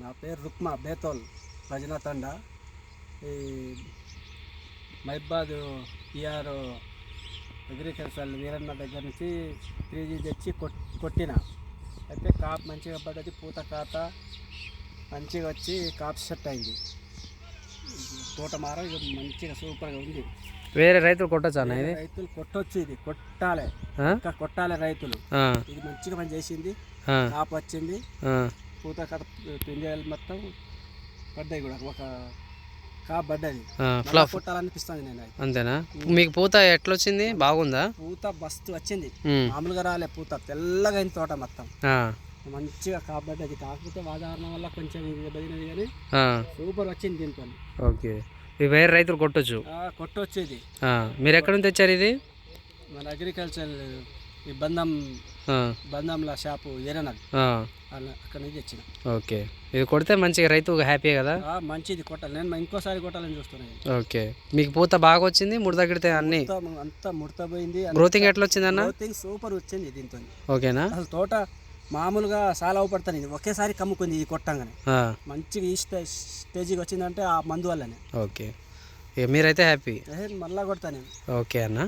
నా పేరు రుక్మా బేతోల్ భజన తండ. ఈ మైబాద్ ఈఆర్ అగ్రికల్చర్ వీరన్న దగ్గర నుంచి త్రీ జీ తెచ్చి కొట్ కొట్టిన. అయితే కాపు మంచిగా పడ్డది పూత కాత మంచిగా వచ్చి కాపు సెట్ అయింది. ఇది తోటమార ఇది మంచిగా సూపర్గా ఉంది. వేరే రైతులు కొట్టచ్చా అన్న ఇది? రైతులు కొట్టొచ్చు ఇది కొట్టాలి? ఇంకా కొట్టాలి రైతులు. ఇది మంచిగా పని చేసింది. కాపు వచ్చింది. పూత కథ మొత్తం పడ్డాయి కూడా. ఒక పడ్డది. కొట్టాలనిపిస్తుంది నేను. అంతేనా? మీకు పూత ఎట్లొచ్చింది? బాగుందా? పూత బస్తు వచ్చింది. మామూలుగా రాలే పూత. తెల్లగా అయింది తోట మొత్తం. మంచిగా పడ్డది. కాకపోతే వాతావరణం వల్ల కొంచెం ఇది బదినది కానీ సూపర్ వచ్చింది దీంతో ఓకే. ఇది వేరే రైతులు కొట్టొచ్చు. కొట్టొచ్చేది. ఆ, మీరు ఎక్కడి నుంచి తెచ్చారు ఇది? మన అగ్రికల్చర్ ఆ, బంధంల షాపు ఏరనది. అక్కడ నుంచి తెచ్చిన. ఓకే. ఇది కొడితే మంచిగా రైతు హ్యాపీ కదా? మంచిది కొట్టాలి. నేను ఇంకోసారి కొట్టాలని చూస్తున్నాను ఓకే. మీకు పూత బాగా వచ్చింది ముడి తగ్గితే అన్ని? అంతా ముడతపోయింది గ్రోతింగ్ ఎట్లా వచ్చింది అన్న? గ్రోతింగ్ సూపర్ వచ్చింది దీంతో. ఓకేనా? అసలు తోట మామూలుగా చాలా అవపడతాను. ఇది ఒకేసారి కమ్ముకుంది ఇది కొట్టంగానే. మంచిగా ఈ స్టే స్టేజ్కి వచ్చిందంటే ఆ మందు వల్లనే. ఓకే. ఇక మీరైతే హ్యాపీ? మళ్ళా కొడతా నేను. ఓకే అన్న.